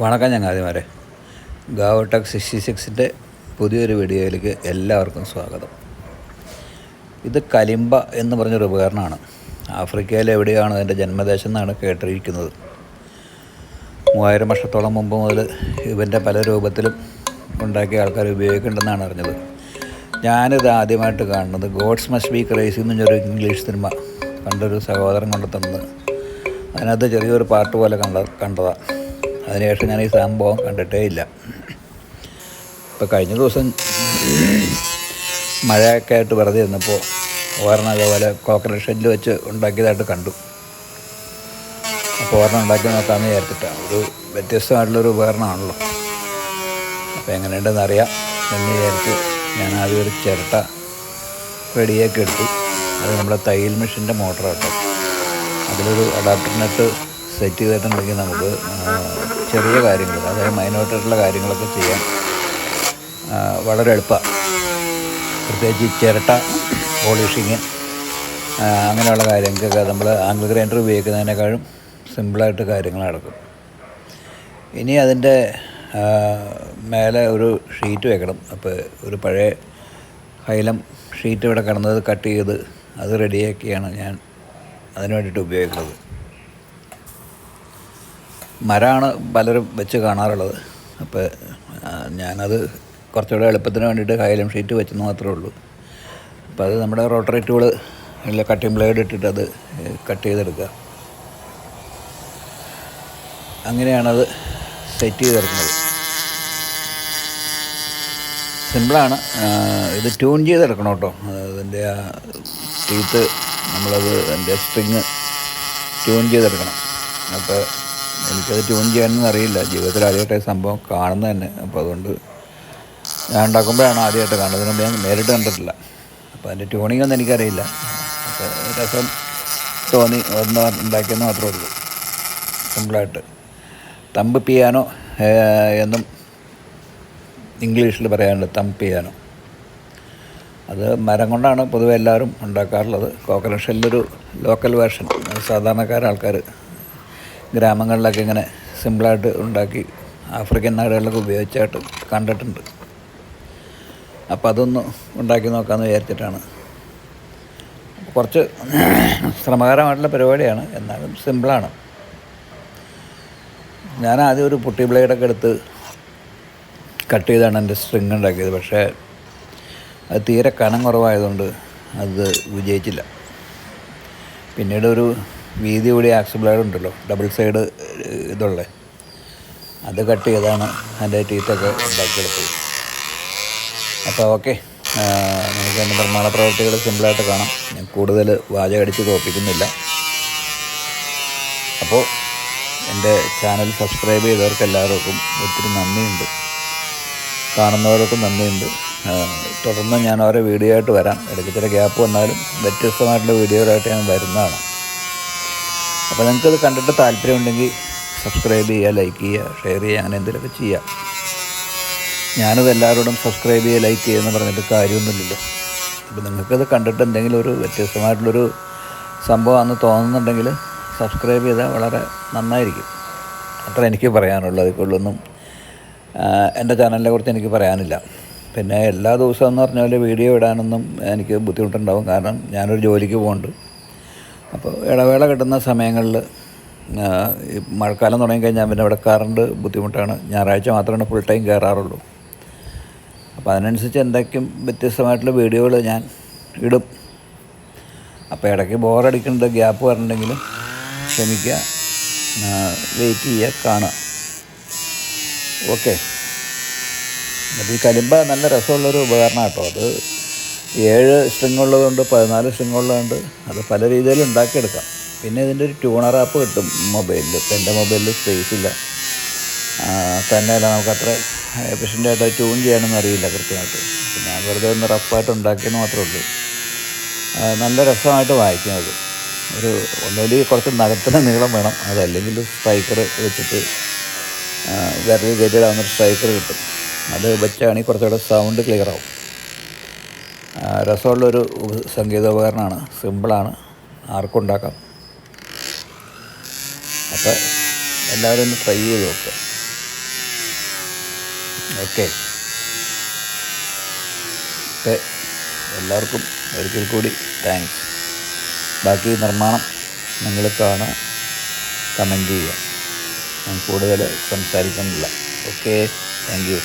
വണക്കം ചങ്ങാതിമാരെ. ഗാവടെക് സിക്സ്റ്റി സിക്സിന്റെ പുതിയൊരു വീഡിയോയിലേക്ക് എല്ലാവർക്കും സ്വാഗതം. ഇത് കലിമ്പ എന്ന് പറഞ്ഞൊരു ഉപകരണമാണ്. ആഫ്രിക്കയിൽ എവിടെയാണ് അതിന്റെ ജന്മദേശം എന്നാണ് കേട്ടിരിക്കുന്നത്. മൂവായിരം വർഷത്തോളം മുമ്പ് മുതൽ ഇവന്റെ പല രൂപത്തിലും ഉണ്ടാക്കിയ ആൾക്കാർ ഉപയോഗിക്കുന്നുണ്ടെന്നാണ് അറിഞ്ഞത്. ഞാനിത് ആദ്യമായിട്ട് കാണുന്നത്. ഗോഡ്സ് മസ്റ്റ് ബി ക്രൈസി എന്ന് പറഞ്ഞൊരു ഇംഗ്ലീഷ് സിനിമ കണ്ടൊരു സഹോദരൻ കൊണ്ടു തന്നത്. അതിനകത്ത് ചെറിയൊരു പാട്ട് പോലെ കണ്ട കണ്ടതാണ് അതിനുശേഷം ഞാൻ ഈ സംഭവം കണ്ടിട്ടേ ഇല്ല. ഇപ്പോൾ കഴിഞ്ഞ ദിവസം മഴയൊക്കെ ആയിട്ട് വെറുതെ ഇരുന്നപ്പോൾ ഒരെണ്ണം അതേപോലെ കോക്കനട്ട് ഷെല്ല് വെച്ച് ഉണ്ടാക്കിയതായിട്ട് കണ്ടു. അപ്പോൾ ഒരെണ്ണം ഉണ്ടാക്കി നോക്കാമെന്ന് വിചാരിച്ചിട്ടാണ് ഒരു വ്യത്യസ്തമായിട്ടുള്ളൊരു ഉപകരണമാണല്ലോ. അപ്പോൾ എങ്ങനെയുണ്ടെന്ന് അറിയാം. എന്ന് വിചാരിച്ച് ഞാൻ ആദ്യം ഒരു ചിരട്ട റെഡിയാക്കി എടുത്തു. അത് നമ്മുടെ തയ്യൽ മെഷീന്റെ മോട്ടർ കേട്ടോ അതിലൊരു അഡാപ്റ്ററിനകത്ത് സെറ്റ് ചെയ്തിട്ടുണ്ടെങ്കിൽ നമുക്ക് ചെറിയ കാര്യങ്ങൾ അതായത് മൈനോട്ടായിട്ടുള്ള കാര്യങ്ങളൊക്കെ ചെയ്യാൻ വളരെ എളുപ്പമാണ് പ്രത്യേകിച്ച് ചിരട്ട പോളിഷിങ് അങ്ങനെയുള്ള കാര്യങ്ങൾക്കൊക്കെ നമ്മൾ ആംഗിൾ ഗ്രൈൻഡർ ഉപയോഗിക്കുന്നതിനേക്കാളും സിമ്പിളായിട്ട് കാര്യങ്ങൾ നടക്കും. ഇനി അതിന്റെ മേലെ ഒരു ഷീറ്റ് വെക്കണം. അപ്പോൾ ഒരു പഴയ ഹൈലം ഷീറ്റ് ഇവിടെ കിടന്നത് കട്ട് ചെയ്ത് അത് റെഡിയാക്കിയാണ് ഞാൻ അതിന് വേണ്ടിയിട്ട് ഉപയോഗിക്കുന്നത്. മരമാണ് പലരും വെച്ച് കാണാറുള്ളത്. അപ്പോൾ ഞാനത് കുറച്ചുകൂടെ എളുപ്പത്തിന് വേണ്ടിയിട്ട് ഹൈലം ഷീറ്റ് വെച്ചെന്ന് മാത്രമേ ഉള്ളൂ. അപ്പോൾ അത് നമ്മുടെ റോട്ടറി ടൂൾ അല്ല കട്ടിംഗ് ബ്ലേഡ് ഇട്ടിട്ട് അത് കട്ട് ചെയ്തെടുക്കുക. അങ്ങനെയാണത് സെറ്റ് ചെയ്തെടുക്കുന്നത്. സിമ്പിളാണ്. ഇത് ട്യൂൺ ചെയ്തെടുക്കണം കേട്ടോ. അതിന്റെ ആ ടീത്ത് നമ്മളത് അതിന്റെ സ്പ്രിങ് ട്യൂൺ ചെയ്തെടുക്കണം. അപ്പോൾ എനിക്കത് ട്യൂൺ ചെയ്യാനൊന്നും അറിയില്ല. ജീവിതത്തിൽ ആദ്യമായിട്ട് സംഭവം കാണുന്നത് തന്നെ. അപ്പോൾ അതുകൊണ്ട് ഞാൻ ഉണ്ടാക്കുമ്പോഴാണ് ആദ്യമായിട്ട് കാണുന്നത്. മുമ്പ് ഞാൻ നേരിട്ട് കണ്ടിട്ടില്ല. അപ്പോൾ അതിന്റെ ട്യൂണിംഗ് ഒന്നും എനിക്കറിയില്ല. രസം തോന്നി ഒന്ന് ഉണ്ടാക്കിയെന്ന് മാത്രമേ ഉള്ളൂ. സിമ്പിളായിട്ട് തമ്പ് പിയാനോ എന്നും ഇംഗ്ലീഷിൽ പറയാനുണ്ട് തമ്പ് പിയാനോ അത് മരം കൊണ്ടാണ് പൊതുവെ എല്ലാവരും ഉണ്ടാക്കാറുള്ളത്. കോക്കനട്ട് ഷെല്ലൊരു ലോക്കൽ വേർഷൻ സാധാരണക്കാര ആൾക്കാർ ഗ്രാമങ്ങളിലൊക്കെ ഇങ്ങനെ സിമ്പിളായിട്ട് ഉണ്ടാക്കി ആഫ്രിക്കൻ നാടുകളിലൊക്കെ ഉപയോഗിച്ചായിട്ട് കണ്ടിട്ടുണ്ട്. അപ്പോൾ അതൊന്ന് ഉണ്ടാക്കി നോക്കാമെന്ന് വിചാരിച്ചിട്ടാണ്. കുറച്ച് ശ്രമകരമായിട്ടുള്ള പരിപാടിയാണ് എന്നാലും സിമ്പിളാണ്. ഞാൻ ആദ്യം ഒരു പുട്ടി ബ്ലേഡൊക്കെ എടുത്ത് കട്ട് ചെയ്താണ് എന്റെ സ്ട്രിങ് ഉണ്ടാക്കിയത് പക്ഷേ അത് തീരെ കനം കുറവായതുകൊണ്ട് അത് വിജയിച്ചില്ല. പിന്നീട് ഒരു വീതി കൂടി ആക്സ് ബ്ലേഡ് ഉണ്ടല്ലോ. ഡബിൾ സൈഡ് ഇതുള്ളത് അത് കട്ട് ചെയ്താണ് അതിന്റെ ടീത്തൊക്കെ ഉണ്ടാക്കിയെടുത്തത്. അപ്പോൾ ഓക്കെ നമുക്ക് എന്റെ നിർമ്മാണ പ്രവർത്തികൾ സിമ്പിളായിട്ട് കാണാം. ഞാൻ കൂടുതൽ വാചകടിച്ച് തോപ്പിക്കുന്നില്ല. അപ്പോൾ എന്റെ ചാനൽ സബ്സ്ക്രൈബ് ചെയ്തവർക്ക് എല്ലാവർക്കും ഒത്തിരി നന്ദിയുണ്ട്. കാണുന്നവർക്കും നന്ദിയുണ്ട്. തുടർന്ന് ഞാൻ ഓരോ വീഡിയോ ആയിട്ട് വരാം. ഇടയ്ക്ക് ചില ഗ്യാപ്പ് വന്നാലും വ്യത്യസ്തമായിട്ടുള്ള വീഡിയോകളായിട്ട് ഞാൻ വരുന്നതാണ്. അപ്പോൾ നിങ്ങൾക്കത് കണ്ടിട്ട് താല്പര്യമുണ്ടെങ്കിൽ സബ്സ്ക്രൈബ് ചെയ്യുക ലൈക്ക് ചെയ്യുക ഷെയർ ചെയ്യുക അങ്ങനെ എന്തെങ്കിലുമൊക്കെ ചെയ്യുക. ഞാനത് എല്ലാവരോടും സബ്സ്ക്രൈബ് ചെയ്യുക ലൈക്ക് ചെയ്യുക എന്ന് പറഞ്ഞിട്ട് കാര്യമൊന്നുമില്ലല്ലോ. അപ്പോൾ നിങ്ങൾക്കത് കണ്ടിട്ട് എന്തെങ്കിലും ഒരു വ്യത്യസ്തമായിട്ടുള്ളൊരു സംഭവമാണെന്ന് തോന്നുന്നുണ്ടെങ്കിൽ സബ്സ്ക്രൈബ് ചെയ്താൽ വളരെ നന്നായിരിക്കും. അത്ര എനിക്ക് പറയാനുള്ളത് അതിക്കുള്ളൊന്നും എന്റെ ചാനലിനെ കുറിച്ച് എനിക്ക് പറയാനില്ല. പിന്നെ എല്ലാ ദിവസവും എന്ന് പറഞ്ഞാൽ വീഡിയോ ഇടാനൊന്നും എനിക്ക് ബുദ്ധിമുട്ടുണ്ടാവും. കാരണം ഞാനൊരു ജോലിക്ക് പോകുന്നുണ്ട്. അപ്പോൾ ഇടവേള കിട്ടുന്ന സമയങ്ങളിൽ മഴക്കാലം തുടങ്ങിക്കഴിഞ്ഞാൽ പിന്നെ ഇവിടെ കറണ്ട് ബുദ്ധിമുട്ടാണ്. ഞായറാഴ്ച മാത്രമാണ് ഫുൾ ടൈം കയറാറുള്ളൂ അപ്പോൾ അതിനനുസരിച്ച് എന്തൊക്കെയും വ്യത്യസ്തമായിട്ടുള്ള വീഡിയോകൾ ഞാൻ ഇടും. അപ്പോൾ ഇടയ്ക്ക് ബോറടിക്കേണ്ട ഗ്യാപ്പ് വരണമെങ്കിൽ ക്ഷമിക്കുക വെയിറ്റ് ചെയ്യുക കാണുക. ഓക്കെ അപ്പോൾ ഈ കലിമ്പ നല്ല രസമുള്ളൊരു ഉപകരണം കേട്ടോ അത് ഏഴ് സ്ട്രിങ് ഉള്ളതുകൊണ്ട് പതിനാല് സ്ട്രിങ് ഉള്ളതുണ്ട് അത് പല രീതിയിൽ ഉണ്ടാക്കിയെടുക്കാം. പിന്നെ ഇതിന്റെ ഒരു ട്യൂണർ ആപ്പ് കിട്ടും മൊബൈലിൽ ഇപ്പം എന്റെ മൊബൈലിൽ സ്പേസ് ഇല്ല. തന്നെയല്ല നമുക്ക് അത്ര എഫിഷ്യന്റായിട്ട് ട്യൂൺ ചെയ്യാനൊന്നും അറിയില്ല കൃത്യമായിട്ട്. ഞാൻ വെറുതെ ഒന്ന് റഫായിട്ട് ഉണ്ടാക്കിയെന്ന് മാത്രമേ ഉള്ളൂ. നല്ല രസമായിട്ട് വായിക്കും അത്. ഒരു ഒന്നുകിൽ കുറച്ച് നഖത്തിന് നീളം വേണം. അതല്ലെങ്കിൽ സ്ട്രൈക്കർ വെച്ചിട്ട് വിരൽ കയറ്റിയിടാവുന്ന സ്ട്രൈക്കർ കിട്ടും. അത് വെച്ചാണെങ്കിൽ കുറച്ചുകൂടെ സൗണ്ട് ക്ലിയർ ആവും. രസമുള്ളൊരു സംഗീതോപകരണമാണ്. സിമ്പിളാണ്. ആർക്കും ഉണ്ടാക്കാം അപ്പോൾ എല്ലാവരും ഒന്ന് ട്രൈ ചെയ്ത് നോക്കുക ഓക്കെ ഓക്കെ എല്ലാവർക്കും ഒരിക്കൽ കൂടി താങ്ക്സ് ബാക്കി നിർമ്മാണം നിങ്ങൾ കാണുക കമന്റ് ചെയ്യുക ഞാൻ കൂടുതൽ സംസാരിക്കുന്നില്ല ഓക്കെ താങ്ക് യു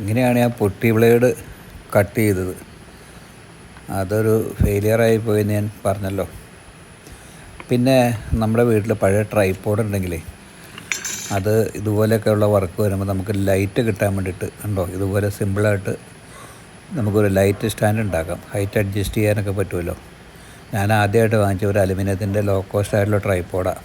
ഇങ്ങനെയാണ് ഞാൻ പൊട്ടി ബ്ലേഡ് കട്ട് ചെയ്തത്. അതൊരു ഫെയിലിയറായി പോയെന്ന് ഞാൻ പറഞ്ഞല്ലോ. പിന്നെ നമ്മുടെ വീട്ടിൽ പഴയ ട്രൈപ്പോഡ് ഉണ്ടെങ്കിലേ അത് ഇതുപോലെയൊക്കെയുള്ള വർക്ക് വരുമ്പോൾ നമുക്ക് ലൈറ്റ് കിട്ടാൻ വേണ്ടിയിട്ട് ഉണ്ടോ? ഇതുപോലെ സിമ്പിളായിട്ട് നമുക്കൊരു ലൈറ്റ് സ്റ്റാൻഡ് ഉണ്ടാക്കാം. ഹൈറ്റ് അഡ്ജസ്റ്റ് ചെയ്യാനൊക്കെ പറ്റുമല്ലോ. ഞാൻ ആദ്യമായിട്ട് വാങ്ങിച്ച ഒരു അലുമിനിയത്തിന്റെ ലോ കോസ്റ്റ് ആയിട്ടുള്ള ട്രൈപ്പോഡാണ്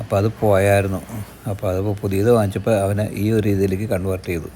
അപ്പോൾ അത് പോയായിരുന്നു. അപ്പോൾ അതിപ്പോൾ പുതിയത് വാങ്ങിച്ചപ്പോൾ അവനെ ഈ ഒരു രീതിയിലേക്ക് കൺവേർട്ട് ചെയ്തു.